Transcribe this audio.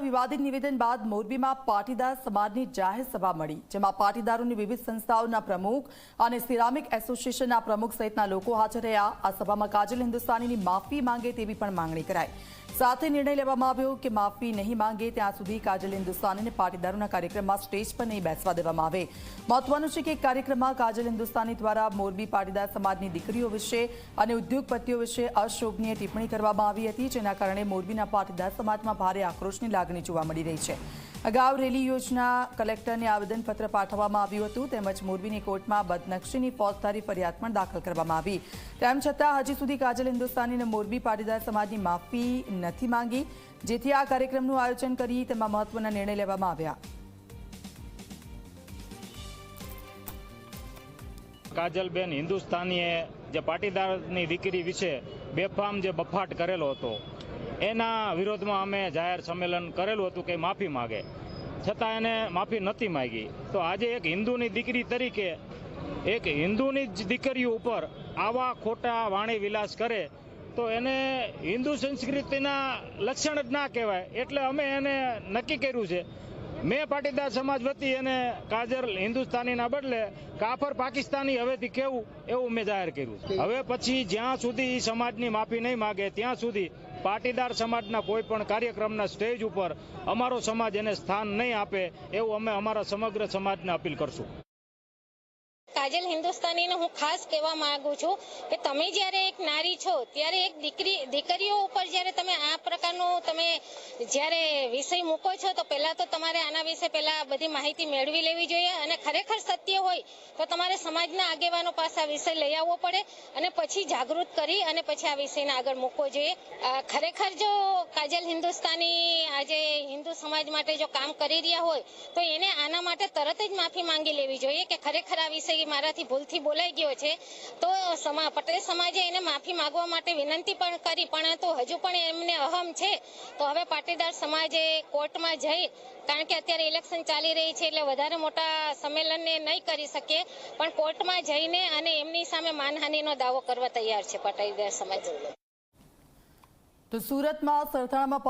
સમાજના વિવાદિત નિવેદન બાદ મોરબીમાં પાટીદાર સમાજની જાહેર સભા મળી, જેમાં પાટીદારોની વિવિધ સંસ્થાઓના પ્રમુખ અને સિરામિક એસોસિએશનના પ્રમુખ સહિતના લોકો હાજર રહ્યા. આ સભામાં કાજલ હિન્દુસ્તાનીની માફી માંગે તેવી પણ માંગણી કરાઈ. સાથે નિર્ણય લેવામાં આવ્યો કે માફી નહીં માંગે ત્યાં સુધી કાજલ હિન્દુસ્તાનીને પાટીદારોના કાર્યક્રમમાં સ્ટેજ પર નહીં બેસવા દેવામાં આવે. મહત્વનું છે કે કાર્યક્રમમાં કાજલ હિન્દુસ્તાની દ્વારા મોરબી પાટીદાર સમાજની દીકરીઓ વિશે અને ઉદ્યોગપતિઓ વિશે અશોભનીય ટિપ્પણી કરવામાં આવી હતી, જેના કારણે મોરબીના પાટીદાર સમાજમાં ભારે આક્રોશની લાગણી જોવા મળી રહી છે. અગાઉ રેલી યોજના કલેક્ટરને આવેદનપત્ર પાઠવવામાં આવ્યું હતું, તેમજ મોરબીની કોર્ટમાં બદનક્ષીની ફોજદારી ફરિયાદ પણ દાખલ કરવામાં આવી. તેમ છતાં હજી સુધી કાજલ હિન્દુસ્તાનીને મોરબી પાટીદાર સમાજની માફી નથી માંગી, જેથી આ કાર્યક્રમનું આયોજન કરી તેમાં મહત્વના નિર્ણય લેવામાં આવ્યા. કાજલબેન હિન્દુસ્તાનીએ જે પાટીદારની દીકરી વિશે બેફામ જે બફાટ કરેલો હતો એના વિરોધમાં અમે જાહેર સંમેલન કરેલું હતું કે માફી માગે. છતાં એને માફી નથી માંગી. તો આજે એક હિન્દુની દીકરી તરીકે, એક હિન્દુની જ દીકરીઓ ઉપર આવા ખોટા વાણી વિલાસ કરે, તો એને હિન્દુ સંસ્કૃતિના લક્ષણ જ ના કહેવાય. એટલે અમે એને નક્કી કર્યું છે મેં પાટીદાર સમાજ વતી એને કાજર હિન્દુસ્તાનીના બદલે કાફર પાકિસ્તાની હવેથી કેવું એવું મેં જાહેર કર્યું હવે પછી જ્યાં સુધી સમાજની માફી નહીં માગે, ત્યાં સુધી પાટીદાર સમાજના કોઈ પણ કાર્યક્રમના સ્ટેજ ઉપર અમારો સમાજ એને સ્થાન નહીં આપે એવું અમે અમારા સમગ્ર સમાજને અપીલ કરશું. કાજલ હિન્દુસ્તાનીને હું ખાસ કહેવા માંગુ છું કે તમે જ્યારે એક નારી છો, ત્યારે એક દીકરી દીકરીઓ ઉપર જ્યારે તમે આ પ્રકારનું તમે જ્યારે વિષય મૂકો છો, તો પહેલા તો તમારે આના વિશે પહેલા બધી માહિતી મેળવી લેવી જોઈએ અને ખરેખર સત્ય હોય, તો તમારે સમાજના આગેવાનો પાસે આ વિષય લઈ આવવો પડે અને પછી જાગૃત કરી અને પછી આ વિષયને આગળ મૂકવો જોઈએ. ખરેખર જો કાજલ હિન્દુસ્તાની આજે હિન્દુ સમાજ માટે જો કામ કરી રહ્યા હોય, તો એને આના માટે તરત જ માફી માંગી લેવી જોઈએ કે ખરેખર આ વિષય મારાથી ભૂલથી બોલાઈ ગયો છે. તો સમા, પટેલ સમાજે એને માફી માંગવા માટે વિનંતી પણ કરી, પરંતુ હજુ પણ એમને અહમ છે. તો હવે પાટીદાર સમાજે કોર્ટમાં જઈ, કારણ કે અત્યારે ઇલેક્શન ચાલી રહી છે એટલે વધારે મોટા સંમેલનને નહીં કરી શકીએ પણ કોર્ટમાં જઈને અને એમની સામે માનહાનિનો દાવો કરવા તૈયાર છે પાટીદાર સમાજ. તો સુરતમાં સરથાણામાં